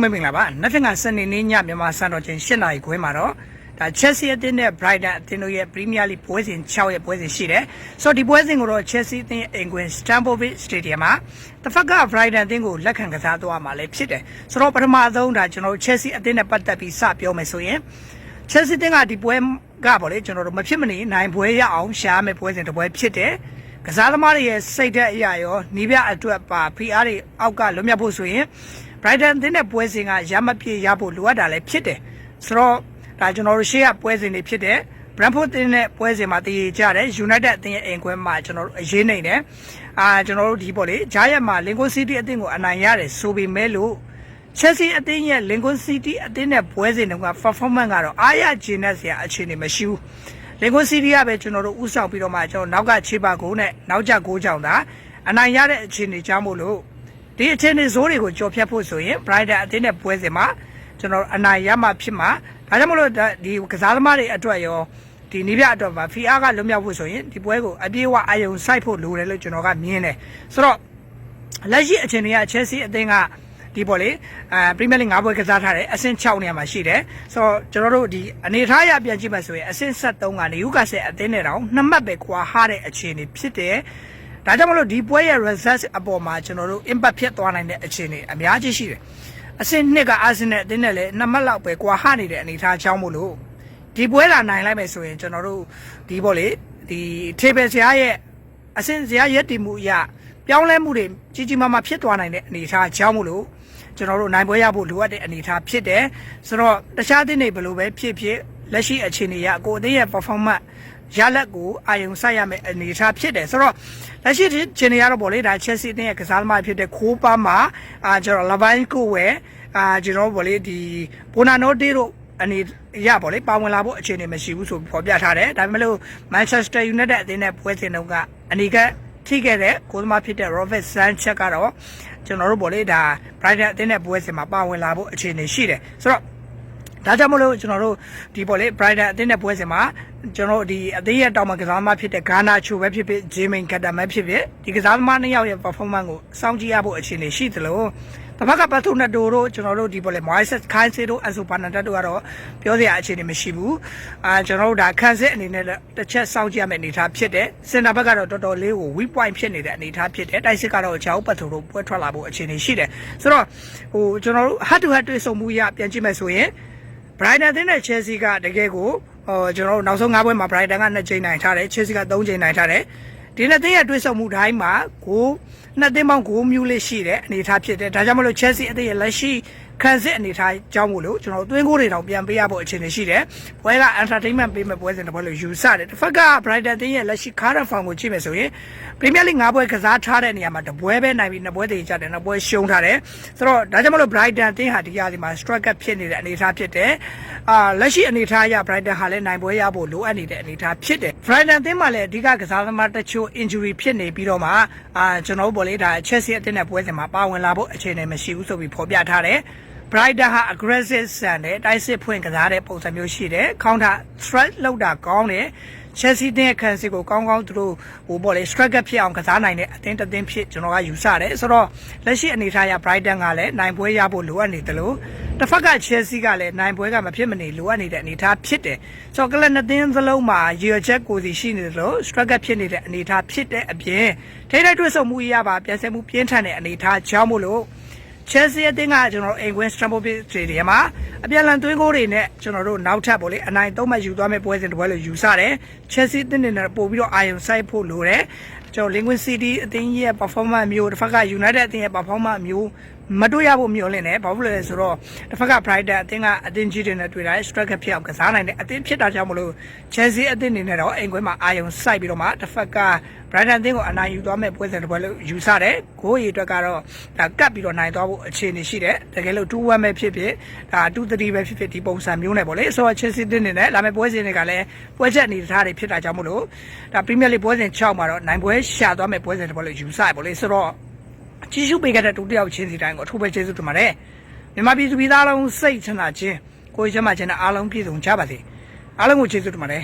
မမင်္ဂလာပါနှစ်ထက်ကစနေနေ့ညမြန်မာစံတော်ချိန်၈နာရီခွဲမှာတော့ဒါ Chelsea အသင်းနဲ့ Brighton အသင်းတို့ရဲ့ Premier League ပွဲစဉ်6ရဲ့ပွဲစဉ်ရှိတယ်ဆိုတော့ဒီပွဲစဉ်ကိုတော့ Chelsea အသင်းရဲ့အင်ကွင် Stamford Bridge Stadium မှာတစ်ဖက်က Brighton အသင်းကိုလက်ခံကစားသွားမှာလည်းဖြစ်တယ်ဆိုတော့ပထမဆုံးဒါကျွန်တော်တို့ Chelsea အသင်းနဲ့ပတ်သက်ပြီးစပြောမယ်ဆိုရင် Chelsea အသင်းကဒီပွဲကပေါ့လေကျွန်တော်တို့မဖြစ်မနေနိုင်ပွဲရအောင်ရှားမယ်ပွဲစဉ်တစ်ပွဲဖြစ်တယ် ကစားသမားတွေရဲ့စိတ်ဓာတ်အရာရောနီးပြအတွက်ပါ PR တွေအောက်ကလွတ်မြောက်ဖို့ဆိုရင် Brighton အသင်းနဲ့ပွဲစဉ်ကရမပြည့်ရဖို့လိုအပ်တာလည်းဖြစ်တယ်ဆိုတော့ဒါကျွန်တော်တို့ရှေ့ကပွဲစဉ်တွေဖြစ်တယ် Brentford အသင်းနဲ့ပွဲစဉ်မှာတည်ကြတယ် United အသင်းရဲ့အိမ်ခွဲမှာကျွန်တော်တို့အရေးနေတယ်အာကျွန်တော်တို့ဒီပေါ့လေဂျားရက်မှာ Lincoln City အသင်းကိုအနိုင်ရတယ်ဆိုပေမဲ့လို့ Chelsea အသင်းရဲ့ Lincoln City အသင်းနဲ့ပွဲစဉ်တုန်းက performance ကတော့အားရကျေနပ်စရာအခြေအနေမရှိဘူး Lincoln City ကပဲကျွန်တော်တို့ဥဆောင်ပြီးတော့မှကျွန်တော်နောက်ကခြေပါကိုနဲ့နောက်ကျကိုကြောင်သာအနိုင်ရတဲ့အခြေအနေကြောင့်မို့လို့ဒီအခြေအနေဇိုးတွေကိုကြော်ဖြတ်ဖို့ဆိုရင် Brighton အသင်းနဲ့ပွဲစဉ်မှာကျွန်တော်အနိုင်ရမှဖြစ်မှာဒါကြောင့်မလို့ဒီကစားသမားတွေအတွက်ရောဒီနီးပြအတွက်ပါ FIA ကလွတ်မြောက်ဖို့ဆိုရင်ဒီပွဲကိုအပြေးအဝအာယုံစိုက်ဖို့လိုတယ်လို့ကျွန်တော်ကမြင်တယ်ဆိုတော့လက်ရှိအခြေအနေက Chelsea အသင်းက ဒီပေါ့လေအဲပရီးမီးလိဂ်၅ပွဲကစားထားတယ်အဆင့်6နေရာမှာရှိတယ်ဆိုတော့ကျွန်တော်တို့ဒီအနေထားရပြန်ကြည့်မှဆိုရင်အဆင့်73ကနေယူကာဆယ်အသင်းနဲ့တောင်နှစ်မှတ်ပဲကွာဟာတဲ့အခြေအနေဖြစ်တယ်ဒါကြောင့်မလို့ဒီပွဲရဲ့ result အပေါ်မှာကျွန်တော်တို့ impact ဖြစ်သွားနိုင်တဲ့အခြေအနေအများကြီးရှိတယ်အဆင့်2ကအာဆင်နယ်အသင်းနဲ့လည်းနှစ်မှတ်လောက်ပဲကွာဟနေတဲ့အနေထားချောင်းမို့လို့ဒီပွဲလာနိုင်လိုက်မယ်ဆိုရင်ကျွန်တော်တို့ဒီပေါ့လေဒီ table ဆရာရဲ့အဆင့်ဆရာရက်တည်မှုအရပြောင်းလဲမှုတွေကြီးကြီးမားမားဖြစ်သွားနိုင်တဲ့အနေအထားကြောင့်မို့လို့ ကျွန်တော်တို့နိုင်ပွဲရဖို့လိုအပ်တဲ့အနေအထားဖြစ်တယ်ဆိုတော့တခြားသင်းတွေဘယ်လိုပဲဖြစ်ဖြစ်လက်ရှိအခြေအနေရကိုအသင်းရဲ့ performance ရလက်ကိုအာယုံစိုက်ရမယ့်အနေအထားဖြစ်တယ်ဆိုတော့လက်ရှိအခြေအနေရတော့ဗောလေဒါ Chelsea အသင်းရဲ့ကစားသမားဖြစ်တဲ့ခိုးပါမှာအာကျွန်တော် Lavine ကိုဝယ်အာကျွန်တော်ဗောလေဒီ Bonano Day တို့အနေရပါလေပါဝင်လာဖို့အခြေအနေမရှိဘူးဆိုပြီးဖော်ပြထားတယ်ဒါပေမဲ့လို့ Manchester United အသင်းနဲ့ပွဲစဉ်တုန်းကအနီက ထိခဲ့တဲ့ကိုသမားဖြစ်တဲ့ Robert Sanchez ကတော့ကျွန်တော်တို့ဗောလေဒါ Brighton အသင်းနဲ့ပွဲစဉ်မှာပါဝင်လာဖို့အခြေအနေရှိတယ်ဆိုတော့ ဒါကြောင့်မလို့ကျွန်တော်တို့ဒီပေါ့လေ Brighton အသင်းနဲ့ပွဲစဉ်မှာကျွန်တော်တို့ဒီအသင်းရဲ့တောင်မှကစားသမားဖြစ်တဲ့ Ghana ချိုပဲဖြစ်ဖြစ် Jimin Kata ပဲဖြစ်ဖြစ်ဒီကစားသမားနှစ်ယောက်ရဲ့ performance ကိုစောင့်ကြည့်ရဖို့အခြေအနေရှိသလိုတစ်ဖက်ကပတ်သူနဲ့တိုတို့ကျွန်တော်တို့ဒီပေါ့လေ Moises ခိုင်းစေတို့အဆူပါနတက်တို့ကတော့ပြောစရာအခြေအနေမရှိဘူးအာကျွန်တော်တို့ဒါခန်းစစ်အနေနဲ့တစ်ချက်စောင့်ကြည့်ရမယ့်အနေအထားဖြစ်တယ်စင်တာဘက်ကတော့တော်တော်လေးကို weak point ဖြစ်နေတဲ့အနေအထားဖြစ်တယ်တိုက်စစ်ကတော့ချောက်ပတ်သူတို့ပွဲထွက်လာဖို့အခြေအနေရှိတယ်ဆိုတော့ဟိုကျွန်တော်တို့ head to head တွေ့ဆုံမှုရပြန်ကြည့်မယ်ဆိုရင် Brighton အသင်းနဲ့ Chelsea ကတကယ်ကိုဟိုကျွန်တော်တို့နောက်ဆုံး၅ပွဲမှာ Brighton က2ချိန်နိုင်ထားတယ် Chelsea က3ချိန်နိုင်ထားတယ်ဒီနှစ်သင်းရဲ့တွေ့ဆုံမှုတိုင်းမှာကိုနှစ်သင်းပေါင်း9မျိုးလေးရှိတဲ့အနေအထားဖြစ်တယ်ဒါကြောင့်မလို့ Chelsea အသင်းရဲ့လက်ရှိ ခံစစ်အနေအထားကြောင်းမို့လို့ကျွန်တော်သွင်းကိုတွေတောင်ပြန်ပေးရဖို့အခြေအနေရှိတယ်ပွဲက entertainment ပေးမဲ့ပွဲစဉ်တစ်ပွဲလို့ယူဆတယ်တစ်ဖက်က Brighton အသင်းရဲ့လက်ရှိ current form ကိုကြည့်မယ်ဆိုရင် Premier League ၅ပွဲကစားထားတဲ့နေရာမှာတပွဲပဲနိုင်ပြီးနှစ်ပွဲတည်ကြတယ်နှစ်ပွဲရှုံးထားတယ်ဆိုတော့ဒါကြောင့်မလို့ Brighton အသင်းဟာဒီရာဒီမှာ strike ဖြစ်နေတဲ့အနေအထားဖြစ်တယ်အာလက်ရှိအနေအထားအရ Brighton ဟာလည်းနိုင်ပွဲရဖို့လိုအပ်နေတဲ့အနေအထားဖြစ်တယ် Brighton အသင်းမှာလည်းအဓိကကစားသမားတချို့ injury ဖြစ်နေပြီးတော့မှအာကျွန်တော်တို့ဗောလေဒါ Chelsea အသင်းနဲ့ပွဲစဉ်မှာပါဝင်လာဖို့အခြေအနေမရှိဘူးဆိုပြီးဖော်ပြထားတယ် Brighton ဟာ aggressive ဆန်တယ်တိုက်စစ်ဖွင့်ကစားတဲ့ပုံစံမျိုးရှိတယ် counter threat လောက်တာကောင်းတယ် Chelsea တဲ့ခန်းစစ်ကိုကောင်းကောင်းသူတို့ဟိုပေါ့လေ striker ဖြစ်အောင်ကစားနိုင်တဲ့အသင်းတစ်သင်းဖြစ်ကျွန်တော်ကယူဆတယ်ဆိုတော့လက်ရှိအနေထားအရ Brighton ကလည်းနိုင်ပွဲရဖို့လိုအပ်နေတယ်လို့တစ်ဖက်က Chelsea ကလည်းနိုင်ပွဲကမဖြစ်မနေလိုအပ်နေတဲ့အနေထားဖြစ်တယ်ဆိုတော့ကလပ်နှစ်သင်းစလုံးမှာရည်ရွယ်ချက်ကိုစီရှိနေတယ်လို့ striker ဖြစ်နေတဲ့အနေထားဖြစ်တဲ့အပြင်ထိတိုက်တွေ့ဆုံမှုရပါပြန်ဆယ်မှုပြင်းထန်တဲ့အနေထားကြောင့်မို့လို့ Chelsea အသင်းကကျွန်တော်တို့အိမ်ကွင်း Stamford Bridge Stadium မှာအပြန်အလှန်သွင်းကိုတွေနဲ့ကျွန်တော်တို့နောက်ထပ်ပေါ့လေအနိုင်သုံးမှတ်ယူသွားမယ့်ပွဲစဉ်တစ်ပွဲလို့ယူဆတယ် Chelsea အသင်းနဲ့ပို့ပြီးတော့အာရုံစိုက်ဖို့လိုတယ်ကျွန်တော် Lincoln City အသင်းရဲ့ performance မျိုးတစ်ဖက်က United အသင်းရဲ့ performance မျိုးမတွေ့ရဖို့မျှော်လင့်တယ်ဘာဖြစ်လို့လဲဆိုတော့တစ်ဖက်က Brighton အသင်းကအသင်းကြီးတွေနဲ့တွေ့တာ striker ဖြစ်အောင်ကစားနိုင်တဲ့အသင်းဖြစ်တာကြောင့်မလို့ Chelsea အသင်းအနေနဲ့တော့အိမ်ကွင်းမှာအာရုံစိုက်ပြီးတော့မှတစ်ဖက်က Brighton အသင်းကိုအနိုင်ယူသွားမဲ့ပွဲစဉ်တစ်ပွဲလို့ယူဆတယ်ဂိုးရီအတွက်ကတော့ဒါကတ်ပြီးတော့နိုင်သွားဖို့အခြေအနေရှိတယ်တကယ်လို့2-1ပဲဖြစ်ဖြစ်ဒါ2-3ပဲဖြစ်ဖြစ်ဒီပုံစံမျိုးနဲ့ပေါ့လေဆိုတော့ Chelsea အသင်းအနေနဲ့လာမဲ့ပွဲစဉ်တွေကလည်းပွဲချက်အနေထားတွေဖြစ်တာကြောင့်မလို့ဒါ Premier League ပွဲစဉ်6မှာတော့နိုင်ပွဲရှာသွားမဲ့ပွဲစဉ်တစ်ပွဲလို့ယူဆရပေါ့လေဆိုတော့ ကြီးစုပေးခဲ့တဲ့တူတယောက်ချင်းစီတိုင်းကိုအထူးပဲကျေးဇူးတင်ပါတယ်မြန်မာပြည်သူပြည်သားလုံးစိတ်ချမ်းသာခြင်းကိုယ်ချမ်းသာခြင်းနဲ့အားလုံးပြည့်စုံကြပါစေအားလုံးကိုကျေးဇူးတင်ပါတယ်